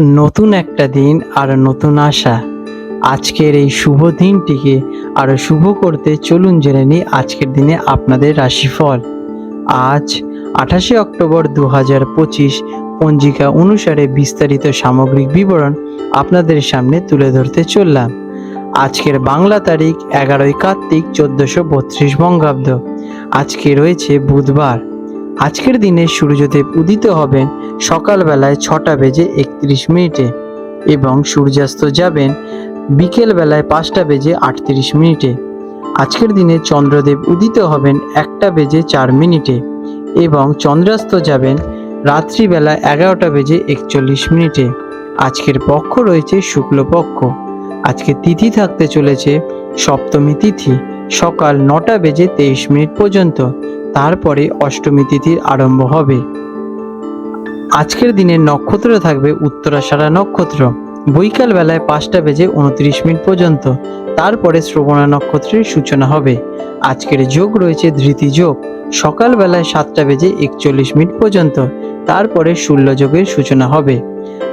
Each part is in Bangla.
নতুন একটা দিন আর নতুন আশা। আজকের এই শুভ দিনটিকে আরও শুভ করতে চলুন জেনে নিই আজকের দিনে আপনাদের রাশিফল। আজ আঠাশে অক্টোবর দু হাজার পঁচিশ পঞ্জিকা অনুসারে বিস্তারিত সামগ্রিক বিবরণ আপনাদের সামনে তুলে ধরতে চললাম। আজকের বাংলা তারিখ এগারোই কার্তিক চোদ্দশো বত্রিশ বঙ্গাব্দ। আজকে রয়েছে বুধবার। আজকের দিনে সূর্যদেব উদিত হবেন সকালবেলায় ছটা বেজে একত্রিশ মিনিটে এবং সূর্যাস্ত যাবেন বিকেল বেলায় পাঁচটা বেজে আটত্রিশ মিনিটে। আজকের দিনে চন্দ্রদেব উদিত হবেন একটা বেজে চার মিনিটে এবং চন্দ্রাস্ত যাবেন রাত্রিবেলা এগারোটা বেজে একচল্লিশ মিনিটে। আজকের পক্ষ রয়েছে শুক্লপক্ষ। আজকে তিথি থাকতে চলেছে সপ্তমী তিথি, সকাল নটা বেজে তেইশ মিনিট পর্যন্ত। তারপরে অষ্টমী তিথির আরম্ভ হবে। আজকের দিনে নক্ষত্র থাকবে উত্তরাষাঢ়া নক্ষত্র। বৈকাল বেলায় পাঁচটা বেজে উনত্রিশ মিনিট পর্যন্ত। তারপরে শ্রবণা নক্ষত্রের সূচনা হবে। আজকের যোগ রয়েছে ধৃতি যোগ। সকাল বেলায় সাতটা বেজে একচল্লিশ মিনিট পর্যন্ত। তারপরে যোগের সূচনা হবে।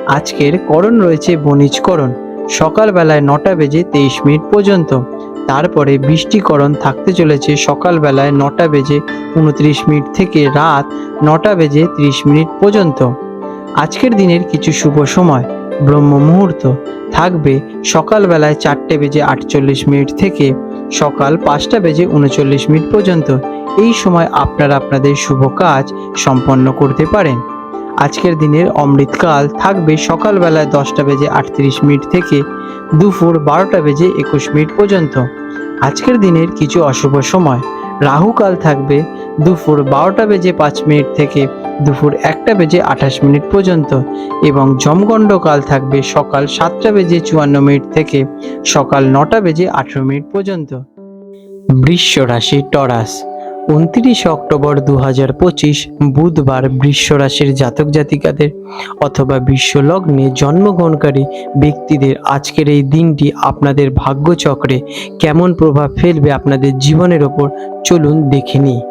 আজকের করণ রয়েছে বণিজকরণ। সকাল বেলায় নটা বেজে তেইশ মিনিট পর্যন্ত। তারপরে বৃষ্টিকরণ থাকতে চলেছে সকালবেলায় নটা বেজে উনত্রিশ মিনিট থেকে রাত নটা বেজে ত্রিশ মিনিট পর্যন্ত। আজকের দিনের কিছু শুভ সময়। ব্রহ্ম মুহূর্ত। থাকবে সকালবেলায় চারটে বেজে আটচল্লিশ মিনিট থেকে সকাল পাঁচটা বেজে উনচল্লিশ মিনিট পর্যন্ত। এই সময় আপনারা আপনাদের শুভ কাজ সম্পন্ন করতে পারেন। আজকের দিনের অমৃতকাল থাকবে সকালবেলায় দশটা বেজে আটত্রিশ মিনিট থেকে দুপুর বারোটা বেজে একুশ মিনিট পর্যন্ত। আজকের দিনের কিছু অশুভ সময়। রাহুকাল থাকবে দুপুর বারোটা বেজে পাঁচ মিনিট থেকে দুপুর একটা বেজে আঠাশ মিনিট পর্যন্ত এবং জমগণ্ড কাল থাকবে সকাল সাতটা বেজে চুয়ান্ন মিনিট থেকে সকাল নটা বেজে আঠেরো মিনিট পর্যন্ত। বৃষ রাশি টরাস উনত্রিশ অক্টোবর দু হাজার পঁচিশ বুধবার বৃষ রাশির জাতক জাতিকাদের অথবা বিশ্ব লগ্নে জন্মগ্রহণকারী ব্যক্তিদের আজকের এই দিনটি আপনাদের ভাগ্যচক্রে কেমন প্রভাব ফেলবে আপনাদের জীবনের ওপর চলুন দেখে নিই।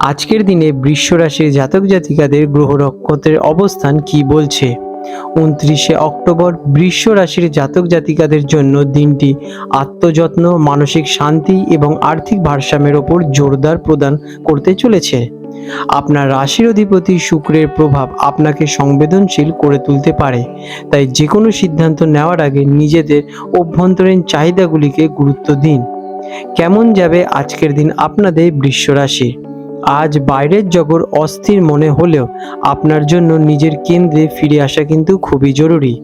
আজকের দিনে বৃষ রাশির জাতক জাতিকাদের গ্রহ নক্ষত্রের অবস্থান কি বলছে? উনত্রিশে অক্টোবর বৃষ রাশির জাতক জাতিকাদের জন্য দিনটি আত্মযত্ন, মানসিক শান্তি এবং আর্থিক ভারসাম্যের ওপর জোরদার প্রদান করতে চলেছে। আপনার রাশির অধিপতি শুক্রের প্রভাব আপনাকে সংবেদনশীল করে তুলতে পারে। তাই যে কোনো সিদ্ধান্ত নেওয়ার আগে নিজেদের অভ্যন্তরীণ চাহিদাগুলিকে গুরুত্ব দিন। কেমন যাবে আজকের দিন আপনাদের রাশি আজ বাইরের জগৎ অস্থির মনে হলেও আপনার জন্য নিজের কেন্দ্রে ফিরে আসা কিন্তু খুবই জরুরি।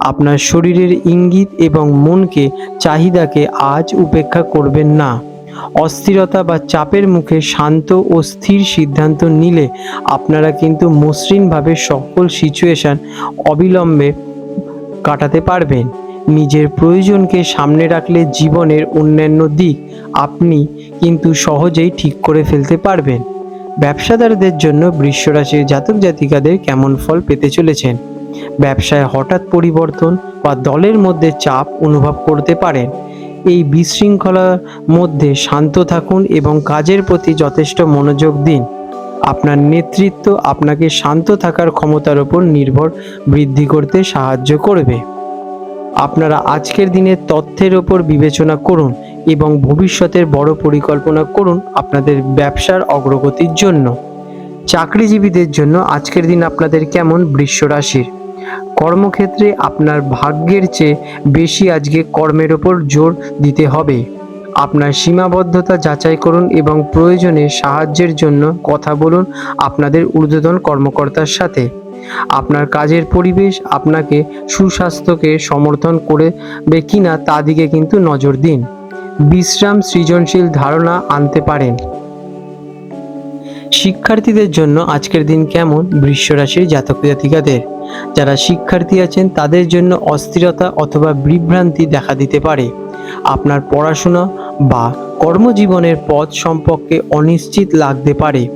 আপনার শরীরের ইঙ্গিত এবং মনকে চাহিদাকে আজ উপেক্ষা করবেন না। অস্থিরতা বা চাপের মুখে শান্ত ও স্থির সিদ্ধান্ত নিলে আপনারা কিন্তু মসৃণভাবে সকল সিচুয়েশন অবিলম্বে কাটাতে পারবেন। নিজের প্রয়োজনকে সামনে রাখলে জীবনের অন্যান্য দিক আপনি কিন্তু সহজেই ঠিক করে ফেলতে পারবেন। ব্যবসাদারদের জন্য বৃষ রাশির জাতক জাতিকাদের কেমন ফল পেতে চলেছেন? ব্যবসায় হঠাৎ পরিবর্তন বা দলের মধ্যে চাপ অনুভব করতে পারেন। এই বিশৃঙ্খলার মধ্যে শান্ত থাকুন এবং কাজের প্রতি যথেষ্ট মনোযোগ দিন। আপনার নেতৃত্ব আপনাকে শান্ত থাকার ক্ষমতার উপর নির্ভর বৃদ্ধি করতে সাহায্য করবে। আপনারা আজকের দিনের তথ্যের ওপর বিবেচনা করুন এবং ভবিষ্যতের বড় পরিকল্পনা করুন আপনাদের ব্যবসার অগ্রগতির জন্য। চাকরিজীবীদের জন্য আজকের দিন আপনাদের কেমন বৃষ রাশির কর্মক্ষেত্রে আপনার ভাগ্যের চেয়ে বেশি আজকে কর্মের ওপর জোর দিতে হবে। আপনার সীমাবদ্ধতা যাচাই করুন এবং প্রয়োজনে সাহায্যের জন্য কথা বলুন আপনাদের ঊর্ধ্বতন কর্মকর্তার সাথে। আপনার কাজের পরিবেশ আপনাকে সুস্বাস্থ্যকে সমর্থন করবে কিনা তা দিকে কিন্তু নজর দিন। বিশ্রাম সৃজনশীল ধারণা আনতে পারেন। শিক্ষার্থীদের জন্য আজকের দিন কেমন বৃষ রাশির জাতক জাতিকাদের? যারা শিক্ষার্থী আছেন তাদের জন্য অস্থিরতা অথবা বিভ্রান্তি দেখা দিতে পারে। আপনার পড়াশোনা বা কর্মজীবনের পথ সম্পর্কে অনিশ্চিত লাগতে পারে।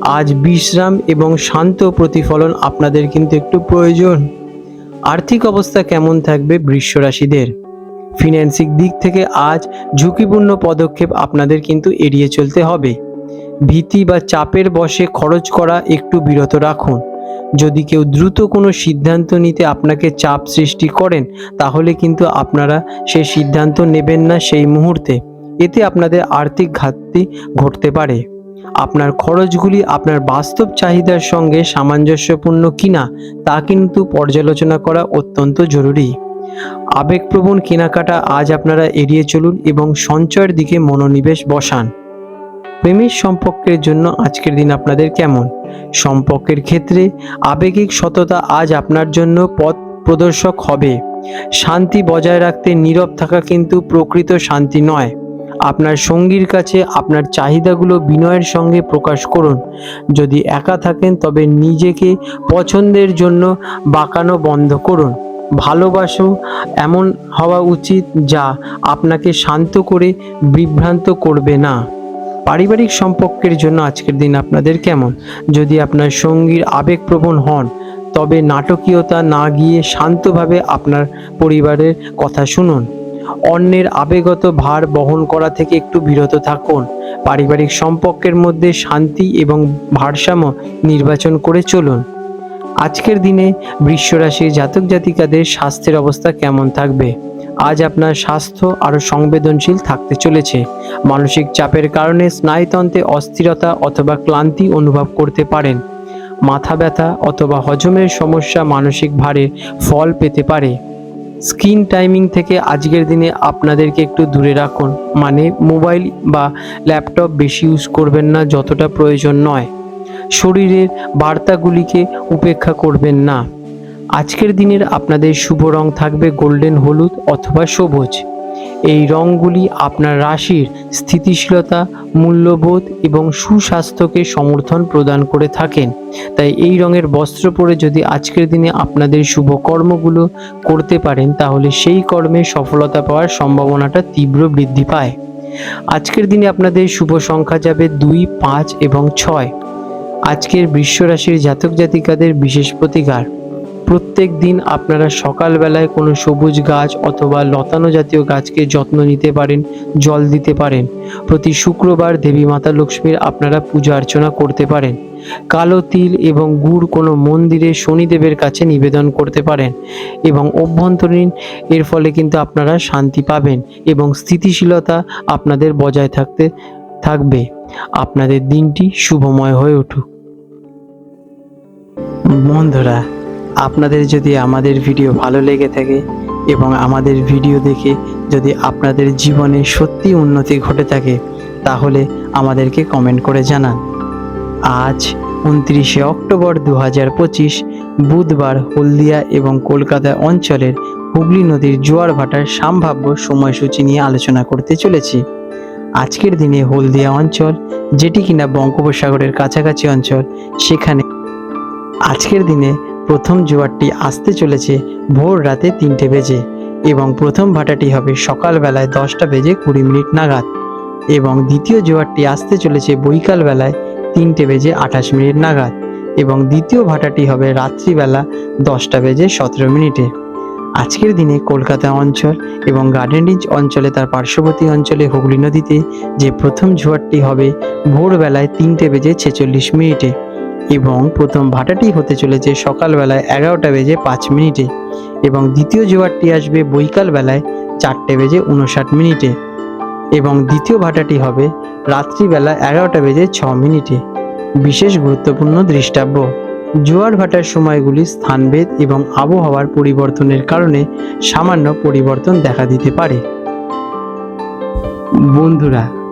আজ বিশ্রাম এবং শান্ত প্রতিফলন আপনাদের কিন্তু একটু প্রয়োজন। আর্থিক অবস্থা কেমন থাকবে বৃষ রাশিদের ফিন্যান্সিক দিক থেকে আজ ঝুঁকিপূর্ণ পদক্ষেপ আপনাদের কিন্তু এড়িয়ে চলতে হবে। ভীতি বা চাপের বশে খরচ করা একটু বিরত রাখুন। যদি কেউ দ্রুত কোনো সিদ্ধান্ত নিতে আপনাকে চাপ সৃষ্টি করেন, তাহলে কিন্তু আপনারা সেই সিদ্ধান্ত নেবেন না সেই মুহূর্তে। এতে আপনাদের আর্থিক ঘাটতি ঘটতে পারে। আপনার খরচগুলি আপনার বাস্তব চাহিদার সঙ্গে সামঞ্জস্যপূর্ণ কিনা, তা কিন্তু পর্যালোচনা করা অত্যন্ত জরুরি। আবেগপ্রবণ কেনাকাটা আজ আপনারা এড়িয়ে চলুন এবং সঞ্চয়ের দিকে মনোনিবেশ বসান। প্রেমের সম্পর্কের জন্য আজকের দিন আপনাদের কেমন? সম্পর্কের ক্ষেত্রে আবেগিক সততা আজ আপনার জন্য পথ প্রদর্শক হবে। শান্তি বজায় রাখতে নীরব থাকা কিন্তু প্রকৃত শান্তি নয়। আপনার সঙ্গীর কাছে আপনার চাহিদাগুলো বিনয়ের সঙ্গে প্রকাশ করুন। যদি একা থাকেন, তবে নিজেকে পছন্দের জন্য বাঁকানো বন্ধ করুন। ভালোবাসো এমন হওয়া উচিত যা আপনাকে শান্ত করে বিভ্রান্ত করবে না। পারিবারিক সম্পর্কের জন্য আজকের দিন আপনাদের কেমন? যদি আপনার সঙ্গীর আবেগপ্রবণ হন, তবে নাটকীয়তা না গিয়ে শান্তভাবে আপনার পরিবারের কথা শুনুন। অন্যের আবেগত ভার বহন করা থেকে একটু বিরত থাকুন। পারিবারিক সম্পর্কের মধ্যে শান্তি এবং ভারসাম্য নির্বাচন করে চলুন। আজকের দিনে বৃষ্যরাশির জাতক জাতিকাদের স্বাস্থ্যের অবস্থা কেমন থাকবে? আজ আপনার স্বাস্থ্য আরও সংবেদনশীল থাকতে চলেছে। মানসিক চাপের কারণে স্নায়ুতন্ত্রে অস্থিরতা অথবা ক্লান্তি অনুভব করতে পারেন। মাথা ব্যথা অথবা হজমের সমস্যা মানসিক ভারে ফল পেতে পারে। স্ক্রিন টাইমিং থেকে আজকের দিনে আপনাদেরকে একটু দূরে রাখুন। মানে মোবাইল বা ল্যাপটপ বেশি ইউজ করবেন না, যতটা প্রয়োজন নয়। শরীরের বার্তাগুলিকে উপেক্ষা করবেন না। আজকের দিনের আপনাদের শুভ রং থাকবে গোল্ডেন হলুদ অথবা সবুজ। এই রঙগুলি আপনার রাশির স্থিতিশীলতা, মূল্যবোধ এবং সুস্বাস্থ্যকে সমর্থন প্রদান করে থাকেন। তাই এই রঙের বস্ত্র পরে যদি আজকের দিনে আপনাদের শুভ কর্মগুলো করতে পারেন, তাহলে সেই কর্মে সফলতা পাওয়ার সম্ভাবনাটা তীব্র বৃদ্ধি পায়। আজকের দিনে আপনাদের শুভ সংখ্যা যাবে দুই, পাঁচ এবং ছয়। আজকের বৃশ্য রাশির জাতক জাতিকাদের বিশেষ প্রতিকার। প্রত্যেক দিন আপনারা সকালবেলায় কোনো সবুজ গাছ অথবা লতানো জাতীয় গাছকে যত্ন নিতে পারেন, জল দিতে পারেন। প্রতি শুক্রবার দেবী মাতা লক্ষ্মীর আপনারা পূজা অর্চনা করতে পারেন। কালো তিল এবং গুড় কোনো মন্দিরে শনিদেবের কাছে নিবেদন করতে পারেন এবং অভ্যন্তরীণ এর ফলে কিন্তু আপনারা শান্তি পাবেন এবং স্থিতিশীলতা আপনাদের বজায় থাকতে থাকবে। আপনাদের দিনটি শুভময় হয়ে উঠুক। বন্ধুরা আপনাদের যদি আমাদের ভিডিও ভালো লেগে থাকে এবং আমাদের ভিডিও দেখে যদি আপনাদের জীবনে সত্যি উন্নতি ঘটে থাকে, তাহলে আমাদেরকে কমেন্ট করে জানান। আজ উনত্রিশে অক্টোবর দু পঁচিশ, বুধবার হলদিয়া এবং কলকাতা অঞ্চলের হুগলি নদীর জোয়ার ভাটার সম্ভাব্য সময়সূচি নিয়ে আলোচনা করতে চলেছি। আজকের দিনে হলদিয়া অঞ্চল, যেটি কিনা বঙ্গোপসাগরের কাছাকাছি অঞ্চল, সেখানে আজকের দিনে প্রথম জোয়ারটি আসতে চলেছে ভোর রাতে তিনটে বেজে এবং প্রথম ভাটাটি হবে সকালবেলায় দশটা বেজে কুড়ি মিনিট নাগাদ এবং দ্বিতীয় জোয়ারটি আসতে চলেছে বৈকাল বেলায় তিনটে বেজে আঠাশ মিনিট নাগাদ এবং দ্বিতীয় ভাটাটি হবে রাত্রিবেলা দশটা বেজে সতেরো মিনিটে। আজকের দিনে কলকাতা অঞ্চল এবং গার্ডেন রিঞ্জ অঞ্চলে তার পার্শ্ববর্তী অঞ্চলে হুগলি নদীতে যে প্রথম জোয়ারটি হবে ভোরবেলায় তিনটে বেজে ছেচল্লিশ মিনিটে। এবং প্রথম ভাটাটি হতে চলেছে সকালবেলায় এগারোটা বেজে পাঁচ মিনিটে এবং দ্বিতীয় জোয়ারটি আসবে বৈকাল বেলায় চারটে বেজে উনষাট মিনিটে এবং দ্বিতীয় ভাটাটি হবে রাত্রিবেলা এগারোটা বেজে ছ মিনিটে। বিশেষ গুরুত্বপূর্ণ দৃষ্টাব্য। জোয়ার ভাটার সময়গুলি স্থানভেদ এবং আবহাওয়ার পরিবর্তনের কারণে সামান্য পরিবর্তন দেখা দিতে পারে। বন্ধুরা